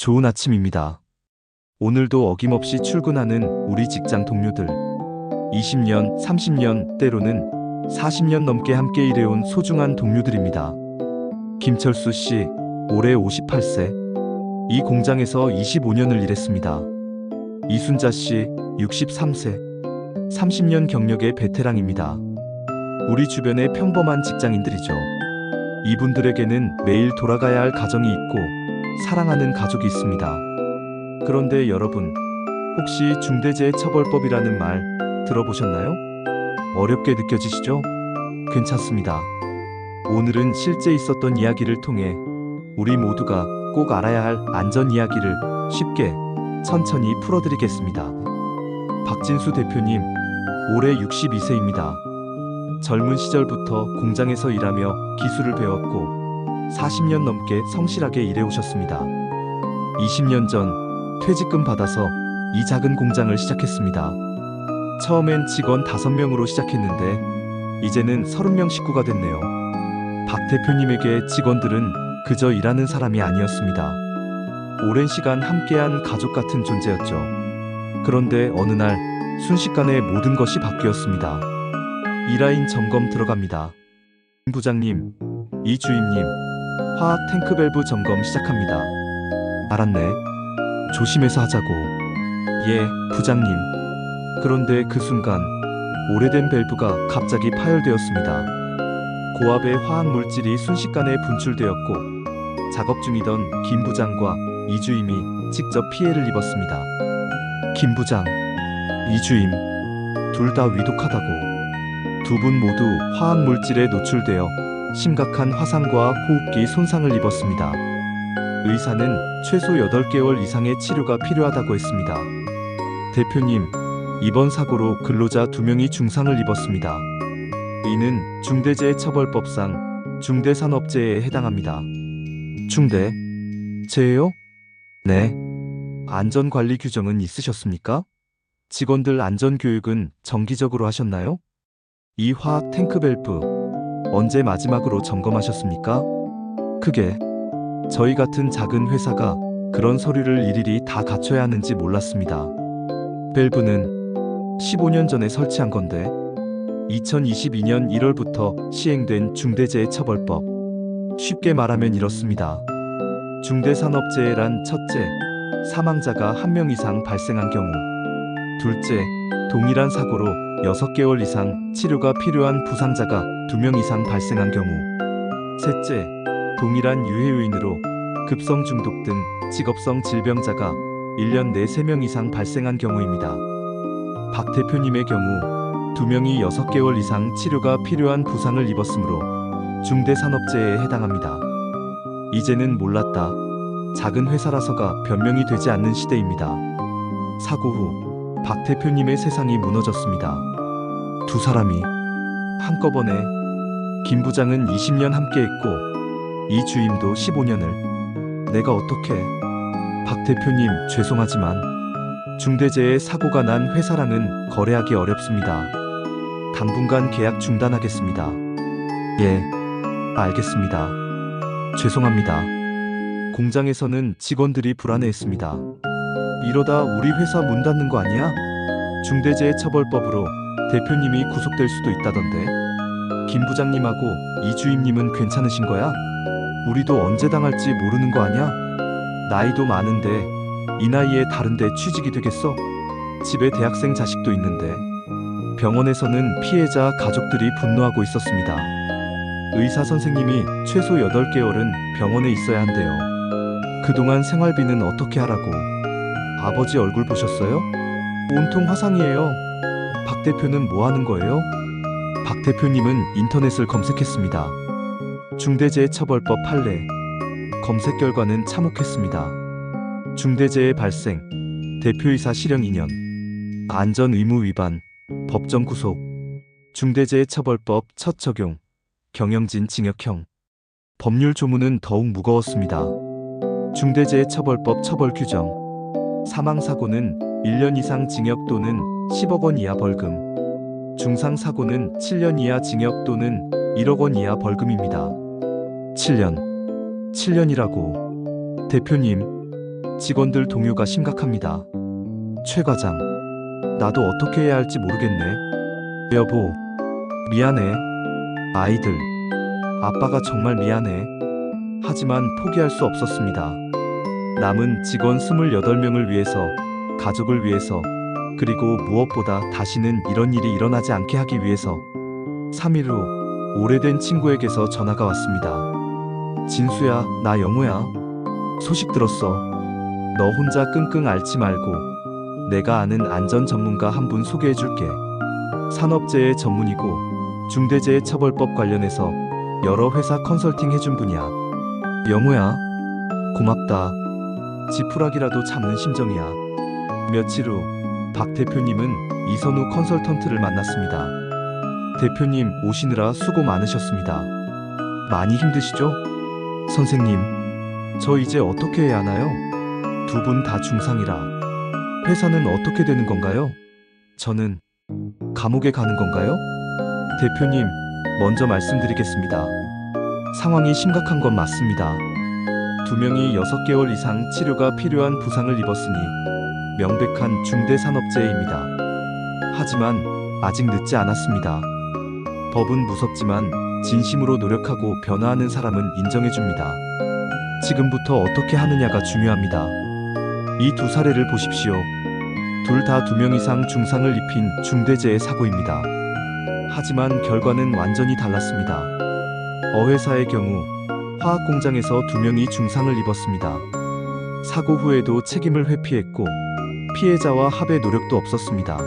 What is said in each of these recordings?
좋은 아침입니다. 오늘도 어김없이 출근하는 우리 직장 동료들. 20년, 30년, 때로는 40년 넘게 함께 일해온 소중한 동료들입니다. 김철수 씨, 올해 58세. 이 공장에서 25년을 일했습니다. 이순자 씨, 63세. 30년 경력의 베테랑입니다. 우리 주변의 평범한 직장인들이죠. 이분들에게는 매일 돌아가야 할 가정이 있고 사랑하는 가족이 있습니다. 그런데 여러분, 혹시 중대재해처벌법이라는 말 들어보셨나요? 어렵게 느껴지시죠? 괜찮습니다. 오늘은 실제 있었던 이야기를 통해 우리 모두가 꼭 알아야 할 안전 이야기를 쉽게 천천히 풀어드리겠습니다. 박진수 대표님, 올해 62세입니다. 젊은 시절부터 공장에서 일하며 기술을 배웠고 40년 넘게 성실하게 일해오셨습니다. 20년 전 퇴직금 받아서 이 작은 공장을 시작했습니다. 처음엔 직원 5명으로 시작했는데 이제는 30명 식구가 됐네요. 박 대표님에게 직원들은 그저 일하는 사람이 아니었습니다. 오랜 시간 함께한 가족 같은 존재였죠. 그런데 어느 날 순식간에 모든 것이 바뀌었습니다. 이라인 점검 들어갑니다. 김 부장님, 이 주임님, 화학 탱크 밸브 점검 시작합니다. 알았네. 조심해서 하자고. 예, 부장님. 그런데 그 순간 오래된 밸브가 갑자기 파열되었습니다. 고압의 화학 물질이 순식간에 분출되었고 작업 중이던 김 부장과 이 주임이 직접 피해를 입었습니다. 김 부장, 이 주임, 둘 다 위독하다고. 두 분 모두 화학 물질에 노출되어 심각한 화상과 호흡기 손상을 입었습니다. 의사는 최소 8개월 이상의 치료가 필요하다고 했습니다. 대표님, 이번 사고로 근로자 2명이 중상을 입었습니다. 이는 중대재해처벌법상 중대산업재해에 해당합니다. 중대? 재해요? 네. 안전관리 규정은 있으셨습니까? 직원들 안전교육은 정기적으로 하셨나요? 이 화학 탱크 밸브 언제 마지막으로 점검하셨습니까? 그게 저희 같은 작은 회사가 그런 서류를 일일이 다 갖춰야 하는지 몰랐습니다. 밸브는 15년 전에 설치한 건데 2022년 1월부터 시행된 중대재해처벌법. 쉽게 말하면 이렇습니다. 중대산업재해란 첫째, 사망자가 한 명 이상 발생한 경우. 둘째, 동일한 사고로 6개월 이상 치료가 필요한 부상자가 2명 이상 발생한 경우. 셋째, 동일한 유해 요인으로 급성 중독 등 직업성 질병자가 1년 내 3명 이상 발생한 경우입니다. 박 대표님의 경우 두 명이 6개월 이상 치료가 필요한 부상을 입었으므로 중대 산업재해에 해당합니다. 이제는 몰랐다. 작은 회사라서가 변명이 되지 않는 시대입니다. 사고 후 박 대표님의 세상이 무너졌습니다. 두 사람이 한꺼번에 김 부장은 20년 함께했고 이 주임도 15년을 내가 어떻게 박 대표님 죄송하지만 중대재해 사고가 난 회사랑은 거래하기 어렵습니다. 당분간 계약 중단하겠습니다. 예, 알겠습니다. 죄송합니다. 공장에서는 직원들이 불안해했습니다. 이러다 우리 회사 문 닫는 거 아니야? 중대재해처벌법으로 대표님이 구속될 수도 있다던데. 김 부장님하고 이 주임님은 괜찮으신 거야? 우리도 언제 당할지 모르는 거 아니야? 나이도 많은데 이 나이에 다른데 취직이 되겠어? 집에 대학생 자식도 있는데. 병원에서는 피해자 가족들이 분노하고 있었습니다. 의사 선생님이 최소 8개월은 병원에 있어야 한대요. 그동안 생활비는 어떻게 하라고? 아버지 얼굴 보셨어요? 온통 화상이에요. 박 대표는 뭐 하는 거예요? 박 대표님은 인터넷을 검색했습니다. 중대재해처벌법 판례. 검색 결과는 참혹했습니다. 중대재해 발생, 대표이사 실형 2년, 안전 의무 위반, 법정 구속, 중대재해처벌법 첫 적용, 경영진 징역형. 법률 조문은 더욱 무거웠습니다. 중대재해처벌법 처벌 규정. 사망사고는 1년 이상 징역 또는 10억 원 이하 벌금. 중상사고는 7년 이하 징역 또는 1억 원 이하 벌금입니다. 7년. 7년이라고. 대표님, 직원들 동요가 심각합니다. 최 과장, 나도 어떻게 해야 할지 모르겠네. 여보, 미안해. 아이들, 아빠가 정말 미안해. 하지만 포기할 수 없었습니다. 남은 직원 28명을 위해서, 가족을 위해서, 그리고 무엇보다 다시는 이런 일이 일어나지 않게 하기 위해서 3일 후 오래된 친구에게서 전화가 왔습니다. 진수야, 나 영우야. 소식 들었어. 너 혼자 끙끙 앓지 말고 내가 아는 안전 전문가 한 분 소개해 줄게. 산업재해 전문이고 중대재해 처벌법 관련해서 여러 회사 컨설팅 해준 분이야. 영우야, 고맙다. 지푸라기라도 참는 심정이야. 며칠 후 박 대표님은 이선우 컨설턴트를 만났습니다. 대표님 오시느라 수고 많으셨습니다. 많이 힘드시죠? 선생님, 저 이제 어떻게 해야 하나요? 두 분 다 중상이라. 회사는 어떻게 되는 건가요? 저는 감옥에 가는 건가요? 대표님, 먼저 말씀드리겠습니다. 상황이 심각한 건 맞습니다. 두 명이 6개월 이상 치료가 필요한 부상을 입었으니 명백한 중대 산업재해입니다. 하지만 아직 늦지 않았습니다. 법은 무섭지만 진심으로 노력하고 변화하는 사람은 인정해줍니다. 지금부터 어떻게 하느냐가 중요합니다. 이 두 사례를 보십시오. 둘 다 두 명 이상 중상을 입힌 중대재해 사고입니다. 하지만 결과는 완전히 달랐습니다. 어회사의 경우 화학 공장에서 두 명이 중상을 입었습니다. 사고 후에도 책임을 회피했고 피해자와 합의 노력도 없었습니다.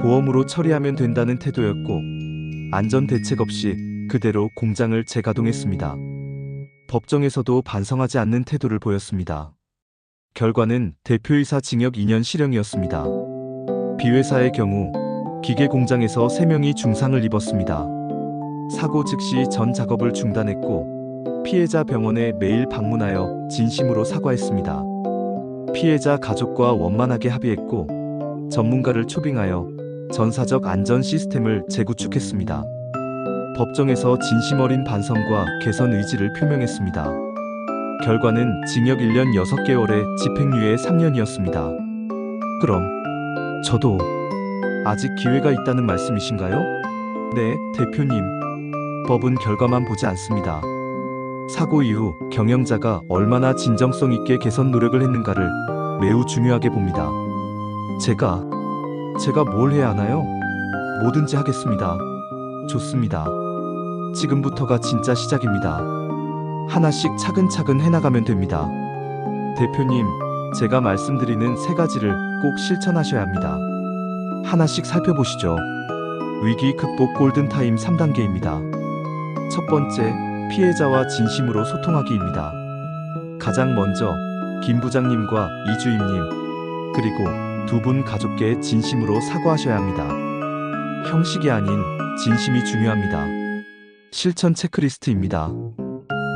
보험으로 처리하면 된다는 태도였고 안전 대책 없이 그대로 공장을 재가동했습니다. 법정에서도 반성하지 않는 태도를 보였습니다. 결과는 대표이사 징역 2년 실형이었습니다. 비회사의 경우 기계 공장에서 3명이 중상을 입었습니다. 사고 즉시 전 작업을 중단했고 피해자 병원에 매일 방문하여 진심으로 사과했습니다. 피해자 가족과 원만하게 합의했고 전문가를 초빙하여 전사적 안전 시스템을 재구축했습니다. 법정에서 진심 어린 반성과 개선 의지를 표명했습니다. 결과는 징역 1년 6개월에 집행유예 3년이었습니다. 그럼 저도 아직 기회가 있다는 말씀이신가요? 네, 대표님. 법은 결과만 보지 않습니다. 사고 이후 경영자가 얼마나 진정성 있게 개선 노력을 했는가를 매우 중요하게 봅니다. 제가, 제가 뭘 해야 하나요? 뭐든지 하겠습니다. 좋습니다. 지금부터가 진짜 시작입니다. 하나씩 차근차근 해나가면 됩니다. 대표님, 제가 말씀드리는 세 가지를 꼭 실천하셔야 합니다. 하나씩 살펴보시죠. 위기 극복 골든타임 3단계입니다. 첫 번째, 피해자와 진심으로 소통하기입니다. 가장 먼저 김 부장님과 이주임님 그리고 두 분 가족께 진심으로 사과하셔야 합니다. 형식이 아닌 진심이 중요합니다. 실천 체크리스트입니다.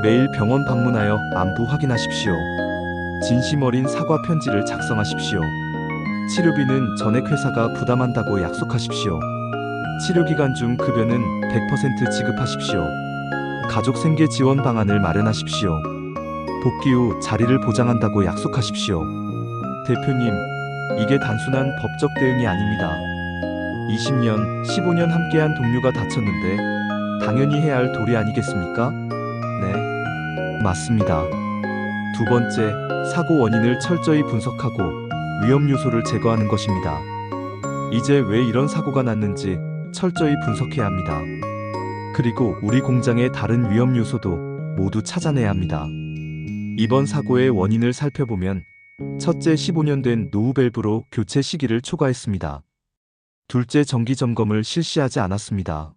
매일 병원 방문하여 안부 확인하십시오. 진심 어린 사과 편지를 작성하십시오. 치료비는 전액 회사가 부담한다고 약속하십시오. 치료 기간 중 급여는 100% 지급하십시오. 가족 생계 지원 방안을 마련하십시오. 복귀 후 자리를 보장한다고 약속하십시오. 대표님, 이게 단순한 법적 대응이 아닙니다. 20년, 15년 함께한 동료가 다쳤는데 당연히 해야 할 도리 아니겠습니까? 네, 맞습니다. 두 번째, 사고 원인을 철저히 분석하고 위험 요소를 제거하는 것입니다. 이제 왜 이런 사고가 났는지 철저히 분석해야 합니다. 그리고 우리 공장의 다른 위험 요소도 모두 찾아내야 합니다. 이번 사고의 원인을 살펴보면 첫째 15년 된 노후 밸브로 교체 시기를 초과했습니다. 둘째 정기 점검을 실시하지 않았습니다.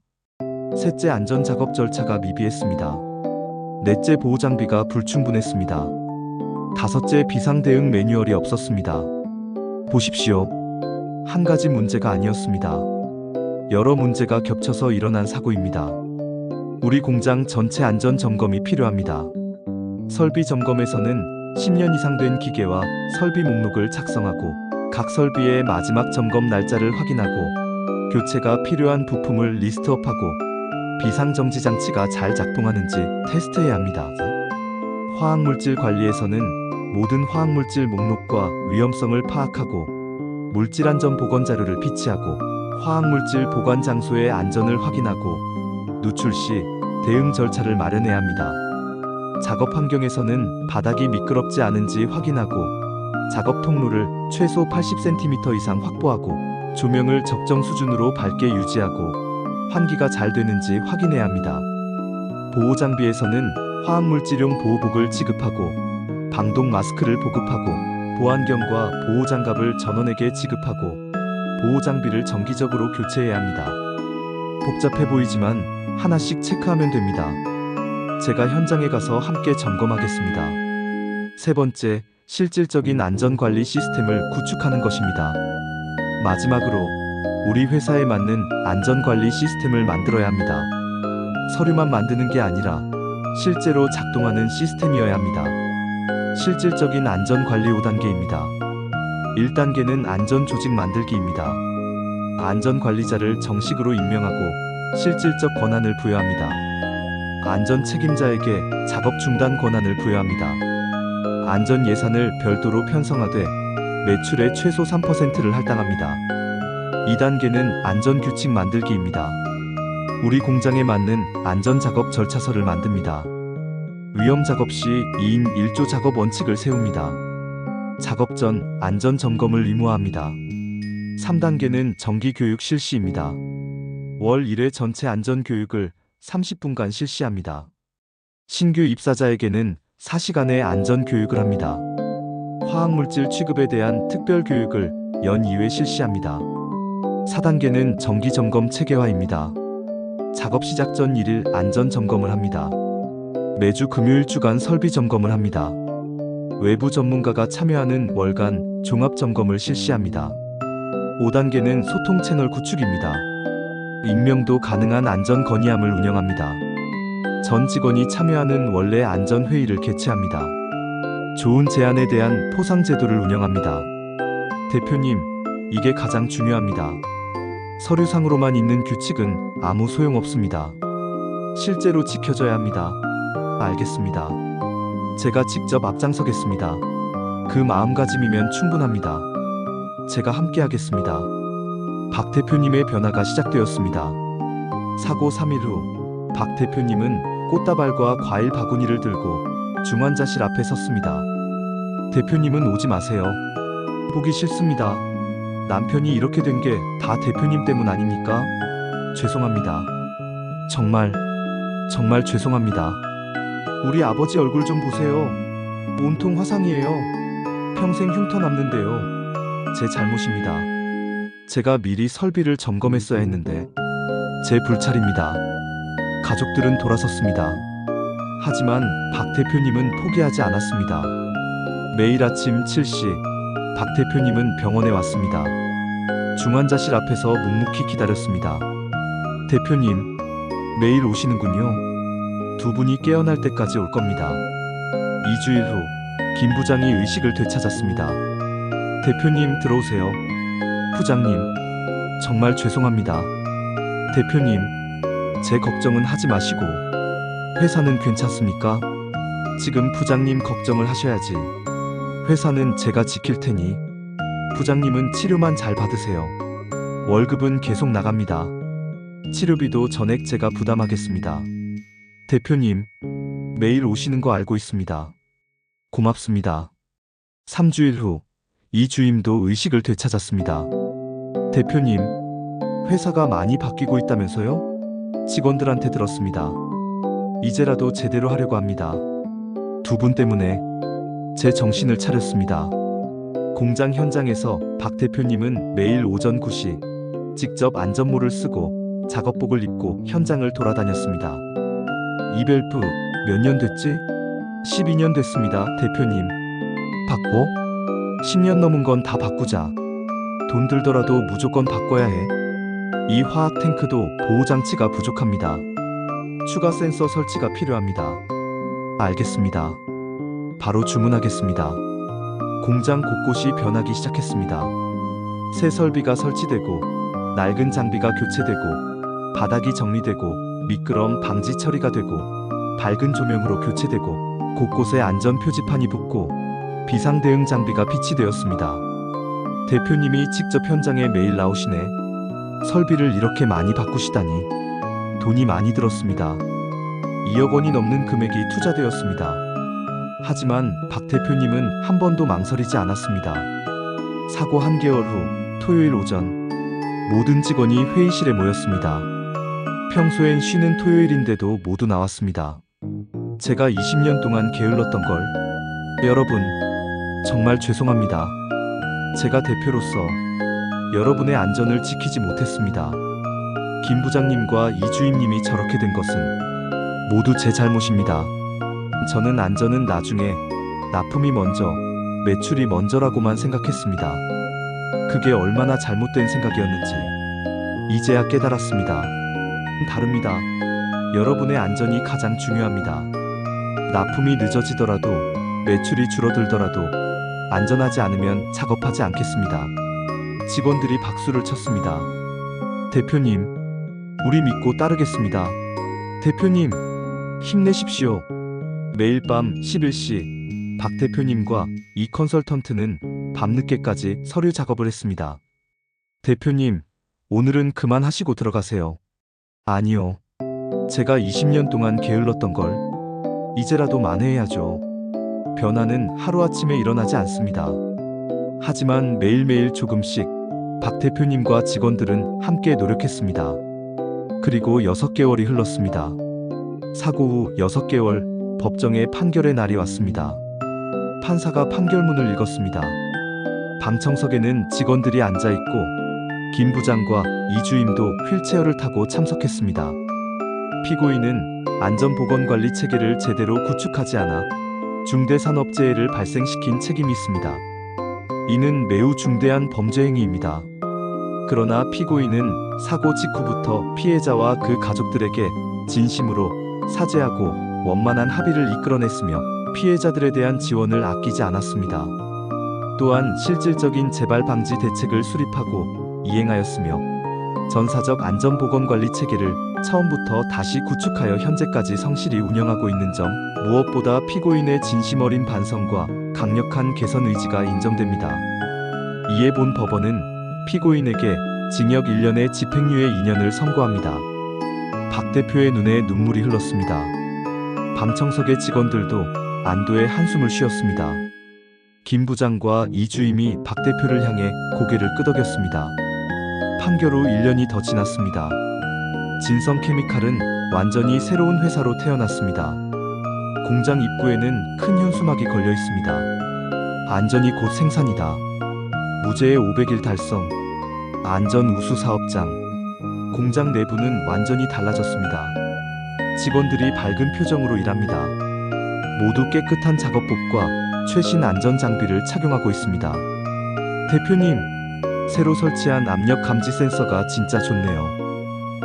셋째 안전 작업 절차가 미비했습니다. 넷째 보호 장비가 불충분했습니다. 다섯째 비상 대응 매뉴얼이 없었습니다. 보십시오. 한 가지 문제가 아니었습니다. 여러 문제가 겹쳐서 일어난 사고입니다. 우리 공장 전체 안전 점검이 필요합니다. 설비 점검에서는 10년 이상 된 기계와 설비 목록을 작성하고 각 설비의 마지막 점검 날짜를 확인하고 교체가 필요한 부품을 리스트업하고 비상정지 장치가 잘 작동하는지 테스트해야 합니다. 화학물질 관리에서는 모든 화학물질 목록과 위험성을 파악하고 물질 안전 보건 자료를 비치하고 화학물질 보관 장소의 안전을 확인하고 누출 시 대응 절차를 마련해야 합니다. 작업 환경에서는 바닥이 미끄럽지 않은지 확인하고 작업 통로를 최소 80cm 이상 확보하고 조명을 적정 수준으로 밝게 유지하고 환기가 잘 되는지 확인해야 합니다. 보호 장비에서는 화학물질용 보호복을 지급하고 방독 마스크를 보급하고 보안경과 보호 장갑을 전원에게 지급하고 보호 장비를 정기적으로 교체해야 합니다. 복잡해 보이지만 하나씩 체크하면 됩니다. 제가 현장에 가서 함께 점검하겠습니다. 세 번째, 실질적인 안전관리 시스템을 구축하는 것입니다. 마지막으로 우리 회사에 맞는 안전관리 시스템을 만들어야 합니다. 서류만 만드는 게 아니라 실제로 작동하는 시스템이어야 합니다. 실질적인 안전관리 5단계입니다. 1단계는 안전조직 만들기입니다. 안전관리자를 정식으로 임명하고 실질적 권한을 부여합니다. 안전 책임자에게 작업 중단 권한을 부여합니다. 안전 예산을 별도로 편성하되 매출의 최소 3%를 할당합니다. 2단계는 안전 규칙 만들기입니다. 우리 공장에 맞는 안전 작업 절차서를 만듭니다. 위험 작업 시 2인 1조 작업 원칙을 세웁니다. 작업 전 안전 점검을 의무화합니다. 3단계는 정기 교육 실시입니다. 월 1회 전체 안전 교육을 30분간 실시합니다. 신규 입사자에게는 4시간의 안전 교육을 합니다. 화학물질 취급에 대한 특별 교육을 연 2회 실시합니다. 4단계는 정기 점검 체계화입니다. 작업 시작 전 1일 안전 점검을 합니다. 매주 금요일 주간 설비 점검을 합니다. 외부 전문가가 참여하는 월간 종합 점검을 실시합니다. 5단계는 소통 채널 구축입니다. 익명도 가능한 안전 건의함을 운영합니다. 전 직원이 참여하는 원래 안전 회의를 개최합니다. 좋은 제안에 대한 포상 제도를 운영합니다. 대표님, 이게 가장 중요합니다. 서류상으로만 있는 규칙은 아무 소용없습니다. 실제로 지켜져야 합니다. 알겠습니다. 제가 직접 앞장서겠습니다. 그 마음가짐이면 충분합니다. 제가 함께하겠습니다. 박 대표님의 변화가 시작되었습니다. 사고 3일 후, 박 대표님은 꽃다발과 과일 바구니를 들고 중환자실 앞에 섰습니다. 대표님은 오지 마세요. 보기 싫습니다. 남편이 이렇게 된 게 다 대표님 때문 아닙니까? 죄송합니다. 정말, 정말 죄송합니다. 우리 아버지 얼굴 좀 보세요. 온통 화상이에요. 평생 흉터 남는데요. 제 잘못입니다. 제가 미리 설비를 점검했어야 했는데 제 불찰입니다. 가족들은 돌아섰습니다. 하지만 박 대표님은 포기하지 않았습니다. 매일 아침 7시 박 대표님은 병원에 왔습니다. 중환자실 앞에서 묵묵히 기다렸습니다. 대표님, 매일 오시는군요. 두 분이 깨어날 때까지 올 겁니다. 2주일 후, 김 부장이 의식을 되찾았습니다. 대표님, 들어오세요. 부장님, 정말 죄송합니다. 대표님, 제 걱정은 하지 마시고, 회사는 괜찮습니까? 지금 부장님 걱정을 하셔야지. 회사는 제가 지킬 테니, 부장님은 치료만 잘 받으세요. 월급은 계속 나갑니다. 치료비도 전액 제가 부담하겠습니다. 대표님, 매일 오시는 거 알고 있습니다. 고맙습니다. 3주일 후, 이 주임도 의식을 되찾았습니다. 대표님, 회사가 많이 바뀌고 있다면서요? 직원들한테 들었습니다. 이제라도 제대로 하려고 합니다. 두 분 때문에 제 정신을 차렸습니다. 공장 현장에서 박 대표님은 매일 오전 9시 직접 안전모를 쓰고 작업복을 입고 현장을 돌아다녔습니다. 이별부 몇년 됐지? 12년 됐습니다, 대표님. 바꿔? 10년 넘은 건 다 바꾸자. 돈 들더라도 무조건 바꿔야 해. 이 화학 탱크도 보호 장치가 부족합니다. 추가 센서 설치가 필요합니다. 알겠습니다. 바로 주문하겠습니다. 공장 곳곳이 변하기 시작했습니다. 새 설비가 설치되고 낡은 장비가 교체되고 바닥이 정리되고 미끄럼 방지 처리가 되고 밝은 조명으로 교체되고 곳곳에 안전 표지판이 붙고 비상 대응 장비가 비치되었습니다. 대표님이 직접 현장에 매일 나오시네. 설비를 이렇게 많이 바꾸시다니. 돈이 많이 들었습니다. 2억 원이 넘는 금액이 투자되었습니다. 하지만 박 대표님은 한 번도 망설이지 않았습니다. 사고 한 개월 후 토요일 오전 모든 직원이 회의실에 모였습니다. 평소엔 쉬는 토요일인데도 모두 나왔습니다. 제가 20년 동안 게을렀던 걸 여러분 정말 죄송합니다. 제가 대표로서 여러분의 안전을 지키지 못했습니다. 김 부장님과 이주임님이 저렇게 된 것은 모두 제 잘못입니다. 저는 안전은 나중에 납품이 먼저 매출이 먼저라고만 생각했습니다. 그게 얼마나 잘못된 생각이었는지 이제야 깨달았습니다. 다릅니다. 여러분의 안전이 가장 중요합니다. 납품이 늦어지더라도 매출이 줄어들더라도 안전하지 않으면 작업하지 않겠습니다. 직원들이 박수를 쳤습니다. 대표님, 우리 믿고 따르겠습니다. 대표님, 힘내십시오. 매일 밤 11시 박 대표님과 이 컨설턴트는 밤늦게까지 서류 작업을 했습니다. 대표님, 오늘은 그만하시고 들어가세요. 아니요. 제가 20년 동안 게을렀던 걸 이제라도 만회해야죠. 변화는 하루아침에 일어나지 않습니다. 하지만 매일매일 조금씩 박 대표님과 직원들은 함께 노력했습니다. 그리고 6개월이 흘렀습니다. 사고 후 6개월 법정의 판결의 날이 왔습니다. 판사가 판결문을 읽었습니다. 방청석에는 직원들이 앉아 있고 김 부장과 이주임도 휠체어를 타고 참석했습니다. 피고인은 안전보건관리 체계를 제대로 구축하지 않아 중대산업재해를 발생시킨 책임이 있습니다. 이는 매우 중대한 범죄 행위입니다. 그러나 피고인은 사고 직후부터 피해자와 그 가족들에게 진심으로 사죄하고 원만한 합의를 이끌어냈으며 피해자들에 대한 지원을 아끼지 않았습니다. 또한 실질적인 재발 방지 대책을 수립하고 이행하였으며 전사적 안전보건관리 체계를 처음부터 다시 구축하여 현재까지 성실히 운영하고 있는 점 무엇보다 피고인의 진심 어린 반성과 강력한 개선 의지가 인정됩니다. 이에 본 법원은 피고인에게 징역 1년의 집행유예 2년을 선고합니다. 박 대표의 눈에 눈물이 흘렀습니다. 밤청석의 직원들도 안도의 한숨을 쉬었습니다. 김 부장과 이주임이 박 대표를 향해 고개를 끄덕였습니다. 판결 후 1년이 더 지났습니다. 진성 케미칼은 완전히 새로운 회사로 태어났습니다. 공장 입구에는 큰 현수막이 걸려 있습니다. 안전이 곧 생산이다. 무죄의 500일 달성. 안전 우수 사업장. 공장 내부는 완전히 달라졌습니다. 직원들이 밝은 표정으로 일합니다. 모두 깨끗한 작업복과 최신 안전 장비를 착용하고 있습니다. 대표님, 새로 설치한 압력 감지 센서가 진짜 좋네요.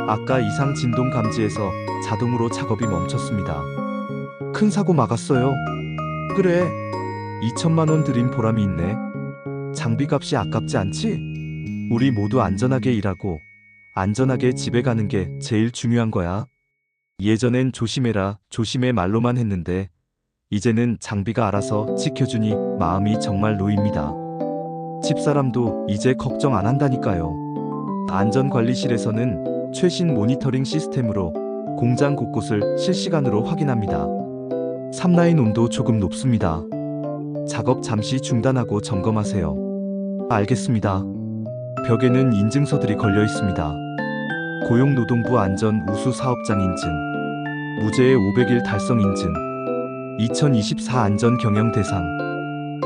아까 이상 진동 감지에서 자동으로 작업이 멈췄습니다. 큰 사고 막았어요. 그래. 2천만 원 들인 보람이 있네. 장비값이 아깝지 않지? 우리 모두 안전하게 일하고 안전하게 집에 가는 게 제일 중요한 거야. 예전엔 조심해라, 조심해 말로만 했는데 이제는 장비가 알아서 지켜주니 마음이 정말 놓입니다. 집사람도 이제 걱정 안 한다니까요. 안전관리실에서는 최신 모니터링 시스템으로 공장 곳곳을 실시간으로 확인합니다. 3라인 온도 조금 높습니다. 작업 잠시 중단하고 점검하세요. 알겠습니다. 벽에는 인증서들이 걸려 있습니다. 고용노동부 안전 우수 사업장 인증, 무죄의 500일 달성 인증, 2024 안전 경영 대상.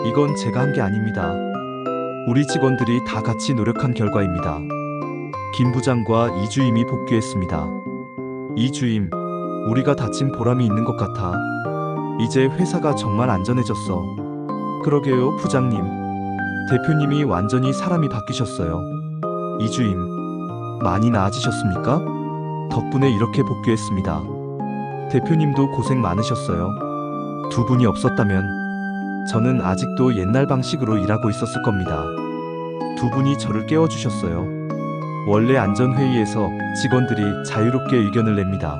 이건 제가 한 게 아닙니다. 우리 직원들이 다 같이 노력한 결과입니다. 김 부장과 이주임이 복귀했습니다. 이주임, 우리가 다친 보람이 있는 것 같아. 이제 회사가 정말 안전해졌어. 그러게요, 부장님. 대표님이 완전히 사람이 바뀌셨어요. 이주임, 많이 나아지셨습니까? 덕분에 이렇게 복귀했습니다. 대표님도 고생 많으셨어요. 두 분이 없었다면 저는 아직도 옛날 방식으로 일하고 있었을 겁니다. 두 분이 저를 깨워주셨어요. 원래 안전회의에서 직원들이 자유롭게 의견을 냅니다.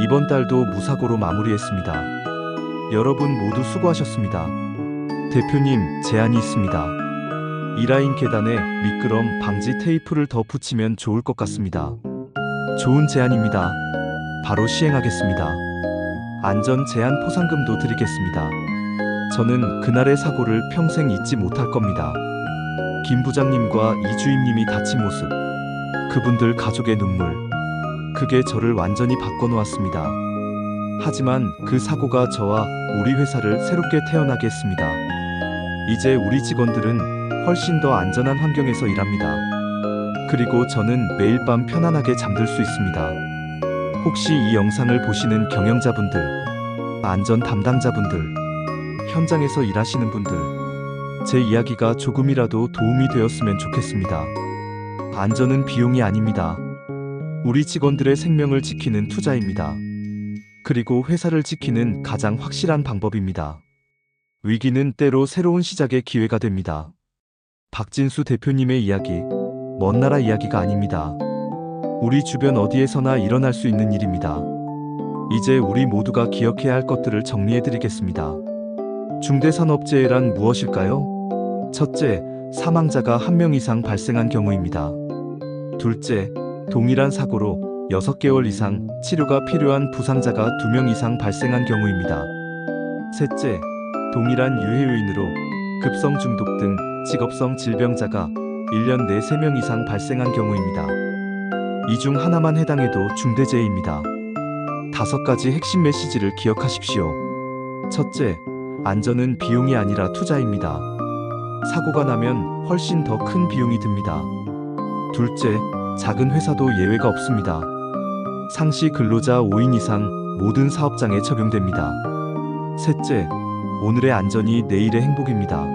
이번 달도 무사고로 마무리했습니다. 여러분 모두 수고하셨습니다. 대표님, 제안이 있습니다. 이라인 계단에 미끄럼 방지 테이프를 더 붙이면 좋을 것 같습니다. 좋은 제안입니다. 바로 시행하겠습니다. 안전 제한 포상금도 드리겠습니다. 저는 그날의 사고를 평생 잊지 못할 겁니다. 김 부장님과 이주임님이 다친 모습, 그분들 가족의 눈물, 그게 저를 완전히 바꿔놓았습니다. 하지만 그 사고가 저와 우리 회사를 새롭게 태어나게 했습니다. 이제 우리 직원들은 훨씬 더 안전한 환경에서 일합니다. 그리고 저는 매일 밤 편안하게 잠들 수 있습니다. 혹시 이 영상을 보시는 경영자분들, 안전 담당자분들, 현장에서 일하시는 분들, 제 이야기가 조금이라도 도움이 되었으면 좋겠습니다. 안전은 비용이 아닙니다. 우리 직원들의 생명을 지키는 투자입니다. 그리고 회사를 지키는 가장 확실한 방법입니다. 위기는 때로 새로운 시작의 기회가 됩니다. 박진수 대표님의 이야기, 먼 나라 이야기가 아닙니다. 우리 주변 어디에서나 일어날 수 있는 일입니다. 이제 우리 모두가 기억해야 할 것들을 정리해 드리겠습니다. 중대산업재해란 무엇일까요? 첫째, 사망자가 한 명 이상 발생한 경우입니다. 둘째, 동일한 사고로 6개월 이상 치료가 필요한 부상자가 2명 이상 발생한 경우입니다. 셋째, 동일한 유해 요인으로 급성 중독 등 직업성 질병자가 1년 내 3명 이상 발생한 경우입니다. 이 중 하나만 해당해도 중대재해입니다. 다섯 가지 핵심 메시지를 기억하십시오. 첫째, 안전은 비용이 아니라 투자입니다. 사고가 나면 훨씬 더 큰 비용이 듭니다. 둘째, 작은 회사도 예외가 없습니다. 상시 근로자 5인 이상 모든 사업장에 적용됩니다. 셋째, 오늘의 안전이 내일의 행복입니다.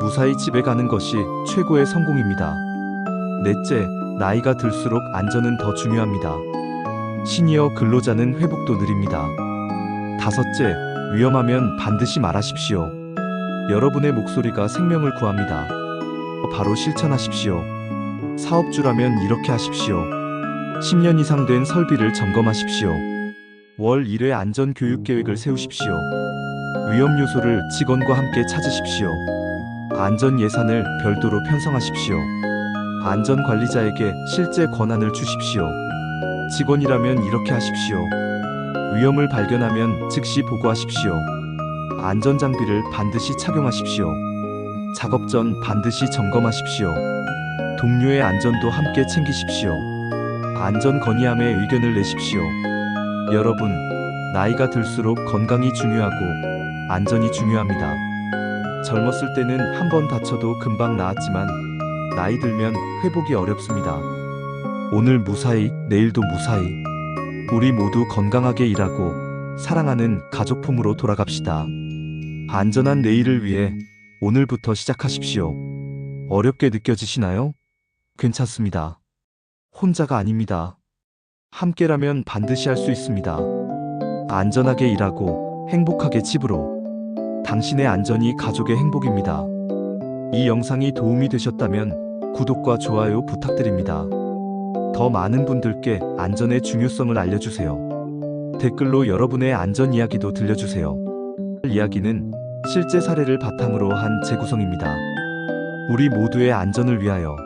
무사히 집에 가는 것이 최고의 성공입니다. 넷째, 나이가 들수록 안전은 더 중요합니다. 시니어 근로자는 회복도 느립니다. 다섯째, 위험하면 반드시 말하십시오. 여러분의 목소리가 생명을 구합니다. 바로 실천하십시오. 사업주라면 이렇게 하십시오. 10년 이상 된 설비를 점검하십시오. 월 1회 안전 교육 계획을 세우십시오. 위험 요소를 직원과 함께 찾으십시오. 안전 예산을 별도로 편성하십시오. 안전 관리자에게 실제 권한을 주십시오. 직원이라면 이렇게 하십시오. 위험을 발견하면 즉시 보고하십시오. 안전 장비를 반드시 착용하십시오. 작업 전 반드시 점검하십시오. 동료의 안전도 함께 챙기십시오. 안전 건의함에 의견을 내십시오. 여러분, 나이가 들수록 건강이 중요하고 안전이 중요합니다. 젊었을 때는 한 번 다쳐도 금방 나았지만 나이 들면 회복이 어렵습니다. 오늘 무사히, 내일도 무사히. 우리 모두 건강하게 일하고 사랑하는 가족 품으로 돌아갑시다. 안전한 내일을 위해 오늘부터 시작하십시오. 어렵게 느껴지시나요? 괜찮습니다. 혼자가 아닙니다. 함께라면 반드시 할 수 있습니다. 안전하게 일하고 행복하게 집으로. 당신의 안전이 가족의 행복입니다. 이 영상이 도움이 되셨다면 구독과 좋아요 부탁드립니다. 더 많은 분들께 안전의 중요성을 알려주세요. 댓글로 여러분의 안전 이야기도 들려주세요. 이야기는 실제 사례를 바탕으로 한 재구성입니다. 우리 모두의 안전을 위하여